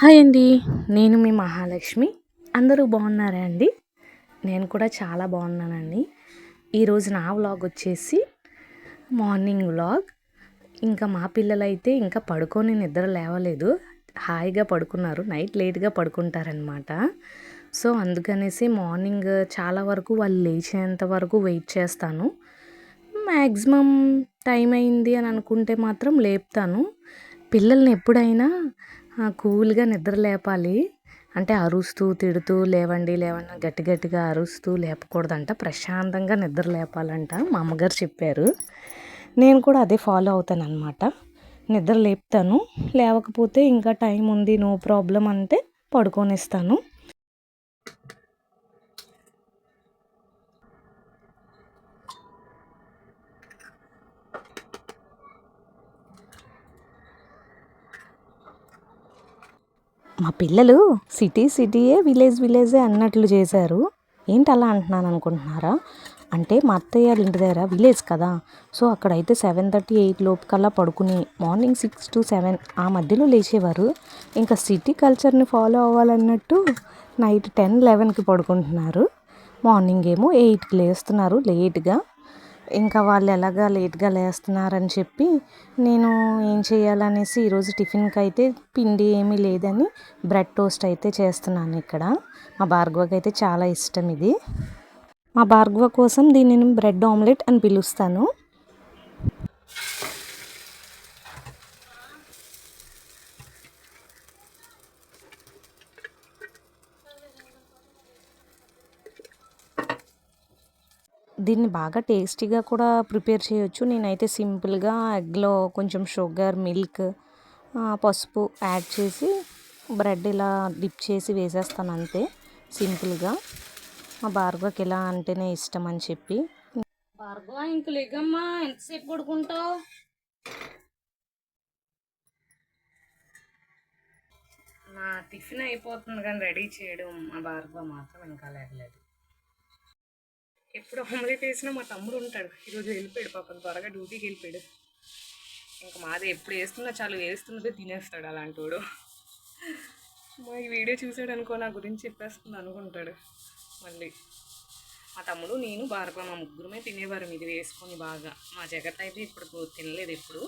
Hi అండి. నేను మీ మహాలక్ష్మి. అందరూ బాగున్నారా అండి? నేను కూడా చాలా బాగున్నానండి. ఈరోజు నా వ్లాగ్ వచ్చేసి మార్నింగ్ వ్లాగ్. ఇంకా మా పిల్లలైతే ఇంకా పడుకొని నిద్ర లేవలేదు. హాయిగా పడుకున్నారు. నైట్ లేట్గా పడుకుంటారనమాట సో అందుకనేసి మార్నింగ్ చాలా వరకు వాళ్ళు లేచేంత వరకు వెయిట్ చేస్తాను. మ్యాక్సిమం టైం అయింది అని అనుకుంటే మాత్రం లేపుతాను. పిల్లల్ని ఎప్పుడైనా కూల్గా నిద్ర లేపాలి. అంటే అరుస్తూ తిడుతూ లేవండి లేవండి గట్టి గట్టిగా అరుస్తూ లేపకూడదంట. ప్రశాంతంగా నిద్ర లేపాలంట. మా అమ్మగారు చెప్పారు. నేను కూడా అదే ఫాలో అవుతాను అనమాట నిద్ర లేపుతాను. లేవకపోతే ఇంకా టైం ఉంది నో ప్రాబ్లం అంటే పడుకొనిస్తాను. మా పిల్లలు సిటీ సిటీయే విలేజ్ విలేజే అన్నట్లు చేశారు. ఏంటి అలా అంటున్నాను అనుకుంటున్నారా? అంటే మా అత్తయ్య వాళ్ళ ఇంటి దగ్గర విలేజ్ కదా సో అక్కడైతే సెవెన్ థర్టీ ఎయిట్ లోపు కల్లా పడుకుని మార్నింగ్ సిక్స్ టు సెవెన్ ఆ మధ్యలో లేచేవారు. ఇంకా సిటీ కల్చర్ని ఫాలో అవ్వాలన్నట్టు నైట్ టెన్ లెవెన్కి పడుకుంటున్నారు. మార్నింగ్ ఏమో ఎయిట్కి లేస్తున్నారు లేట్గా. ఇంకా వాళ్ళు ఎలాగా లేట్గా లేస్తున్నారని చెప్పి నేను ఏం చేయాలనేసి ఈరోజు టిఫిన్కి అయితే పిండి ఏమీ లేదని బ్రెడ్ టోస్ట్ అయితే చేస్తున్నాను ఇక్కడ. మా భార్గవకి అయితే చాలా ఇష్టం ఇది. మా భార్గవ కోసం దీనిని బ్రెడ్ ఆమ్లెట్ అని పిలుస్తాను. దీన్ని బాగా టేస్టీగా కూడా ప్రిపేర్ చేయొచ్చు. నేనైతే సింపుల్గా ఎగ్లో కొంచెం షుగర్ మిల్క్ పసుపు యాడ్ చేసి బ్రెడ్ ఇలా డిప్ చేసి వేసేస్తాను అంతే సింపుల్గా. మా భార్గవకి ఇలా అంటేనే ఇష్టం అని చెప్పి. భార్గవ ఇంక లేగమ్మా ఎంతసేపు పడుకుంటావు? నా టిఫిన్ అయిపోతుంది కానీ రెడీ చేయడం మా భార్గవ మాత్రం ఇంకా లేదు ఎప్పుడు ఆమ్లెట్ వేసినా మా తమ్ముడు ఉంటాడు. ఈరోజు వెళ్ళిపోయాడు పాపం త్వరగా డ్యూటీకి వెళ్ళిపోయాడు. ఇంకా మాది ఎప్పుడు వేస్తున్నా చాలు వేస్తున్నదే తినేస్తాడు అలాంటి వాడు మా ఈ వీడియో చూసాడు అనుకో నా గురించి చెప్పేస్తుంది అనుకుంటాడు మళ్ళీ. మా తమ్ముడు నేను భారత మా ముగ్గురమే తినేవారు ఇది వేసుకొని బాగా. మా జగత్ అయితే ఇప్పుడు తినలేదు ఎప్పుడు.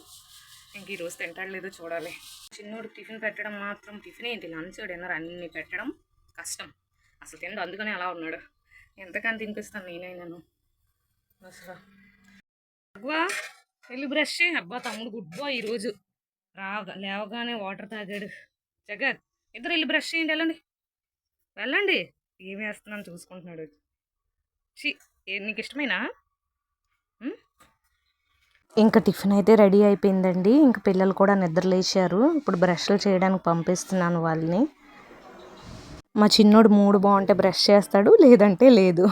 ఇంక ఈరోజు తింటాడు లేదో చూడాలి. చిన్నోడు టిఫిన్ పెట్టడం మాత్రం టిఫిన్ ఏంటి లంచ్ డిన్నర్ అన్ని పెట్టడం కష్టం. అసలు తిండు అందుకనే అలా ఉన్నాడు. ఎంతకని తినిపిస్తాను నేనైనాను అసలు. అబ్బా వెళ్ళి బ్రష్ చేయి అబ్బా తమ్ముడు గుడ్ బాయ్ ఈరోజు రాగా లేవగానే వాటర్ తాగాడు. జగత్ ఇద్దరు వెళ్ళి బ్రష్ చేయండి వెళ్ళండి. వెళ్ళండి. ఏం వేస్తున్నాను చూసుకుంటున్నాడు. చి ఏ నీకు ఇష్టమేనా? ఇంకా టిఫిన్ అయితే రెడీ అయిపోయిందండి. ఇంకా పిల్లలు కూడా నిద్ర లేచారు. ఇప్పుడు బ్రష్లు చేయడానికి పంపిస్తున్నాను వాళ్ళని. మా చిన్నోడు మూడు బాగుంటే బ్రష్ చేస్తాడు లేదంటే లేదు.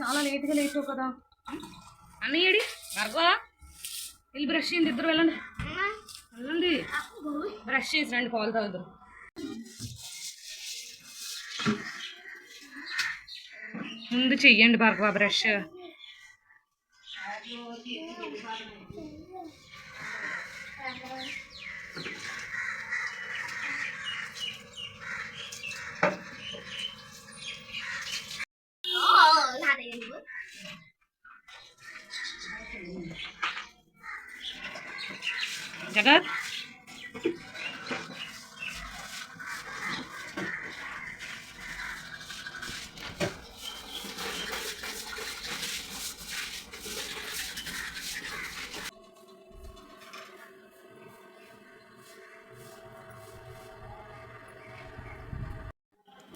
చాలా లేట్గా లేచావు కదా. అన్నయ్యడి వెళ్ళి బ్రష్ చేయండి ఇద్దరు వెళ్ళండి. వెళ్ళండి. బ్రష్ చేసి రండి పాలు తాగుతారు ముందు చెయ్యండి భార్గవ బ్రష్. జగత్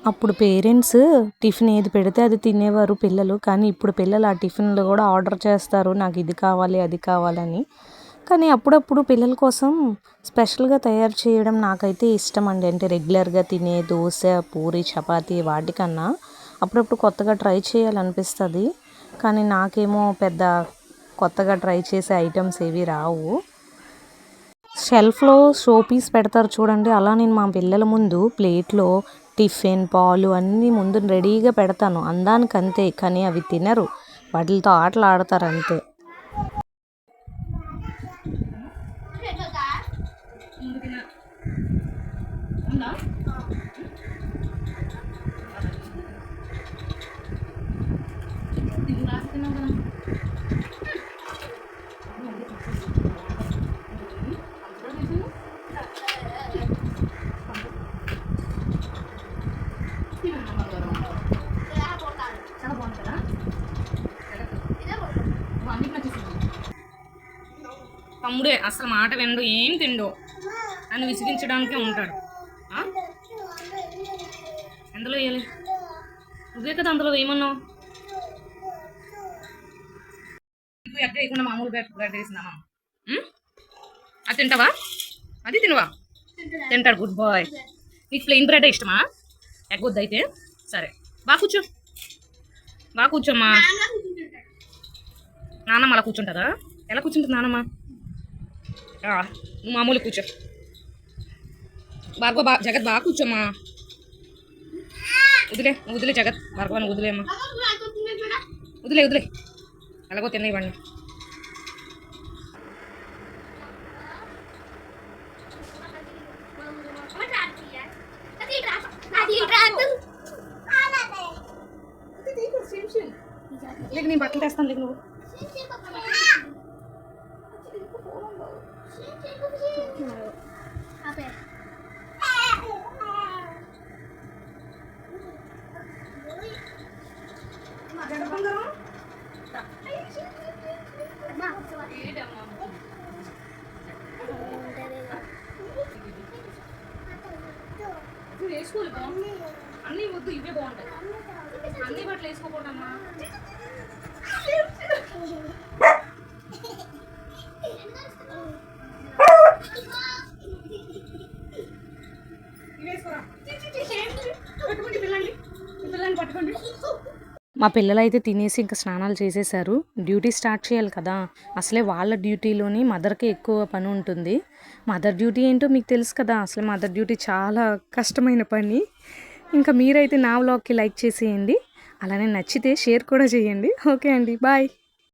అప్పుడు పేరెంట్స్ టిఫిన్ ఏది పెడితే అది తినేవారు పిల్లలు. కానీ ఇప్పుడు పిల్లలు ఆ టిఫిన్లు కూడా ఆర్డర్ చేస్తారు. నాకు ఇది కావాలి అది కావాలని. కానీ అప్పుడప్పుడు పిల్లల కోసం స్పెషల్గా తయారు చేయడం నాకైతే ఇష్టం అండి అంటే రెగ్యులర్గా తినే దోశ పూరి చపాతి వాటికన్నా అప్పుడప్పుడు కొత్తగా ట్రై చేయాలనిపిస్తుంది. కానీ నాకేమో పెద్ద కొత్తగా ట్రై చేసే ఐటమ్స్ ఏవి రావు. షెల్ఫ్లో షో పీస్ పెడతారు చూడండి. అలా నేను మా పిల్లల ముందు ప్లేట్లో టిఫిన్ పాలు అన్నీ ముందు రెడీగా పెడతాను. అందానికి అంతే కానీ అవి తినరు. వాటితో ఆటలు ఆడతారు అంతే. తమ్ముడే అసలు మాట వినడు ఏం తిండు నన్ను విసిగించడానికే ఉంటాడు? ఎందులో వేయాలి నువ్వే కదా అందులో వేయమన్నావు ఇప్పుడు ఎగ్ వేయకుండా మామూలు బ్రెడ్ వేసినామా? అది తింటావా? అది తినవా? తింటాడు గుడ్ బాయ్. నీకు ప్లెయిన్ బ్రెడ్ ఇష్టమా? ఎగ్ వద్దు అయితే. సరే. బాగా కూర్చో. బాగా కూర్చోమ్మా. నాన్నమ్మ అలా కూర్చుంటుందా? ఎలా కూర్చుంటుంది నువ్వు మామూలు కూర్చో భార్గవ బా జగత్ బాగా కూర్చోమ్మా వదిలే నువ్వు వదిలే జగత్ భార్గవ నువ్వు వదిలేమ్మా వదిలే వదిలే ఎలాగో తినేవాడిని లేక నేను బట్టలు తెస్తాను లేక నువ్వు వేసుకోవాలి బాగుంది. అన్నీ వద్దు ఇవే బాగుంటాయి. అన్ని బట్టలు వేసుకోకూడదమ్మా. మా పిల్లలు అయితే తినేసి ఇంకా స్నానాలు చేసేసారు డ్యూటీ స్టార్ట్ చేయాలి కదా. అసలే వాళ్ళ డ్యూటీలోని మదర్కి ఎక్కువ పని ఉంటుంది. మదర్ డ్యూటీ ఏంటో మీకు తెలుసు కదా. అసలు మదర్ డ్యూటీ చాలా కష్టమైన పని. ఇంకా మీరైతే నా వ్లాగ్కి లైక్ చేసేయండి. అలానే నచ్చితే షేర్ కూడా చేయండి. ఓకే అండి. బాయ్.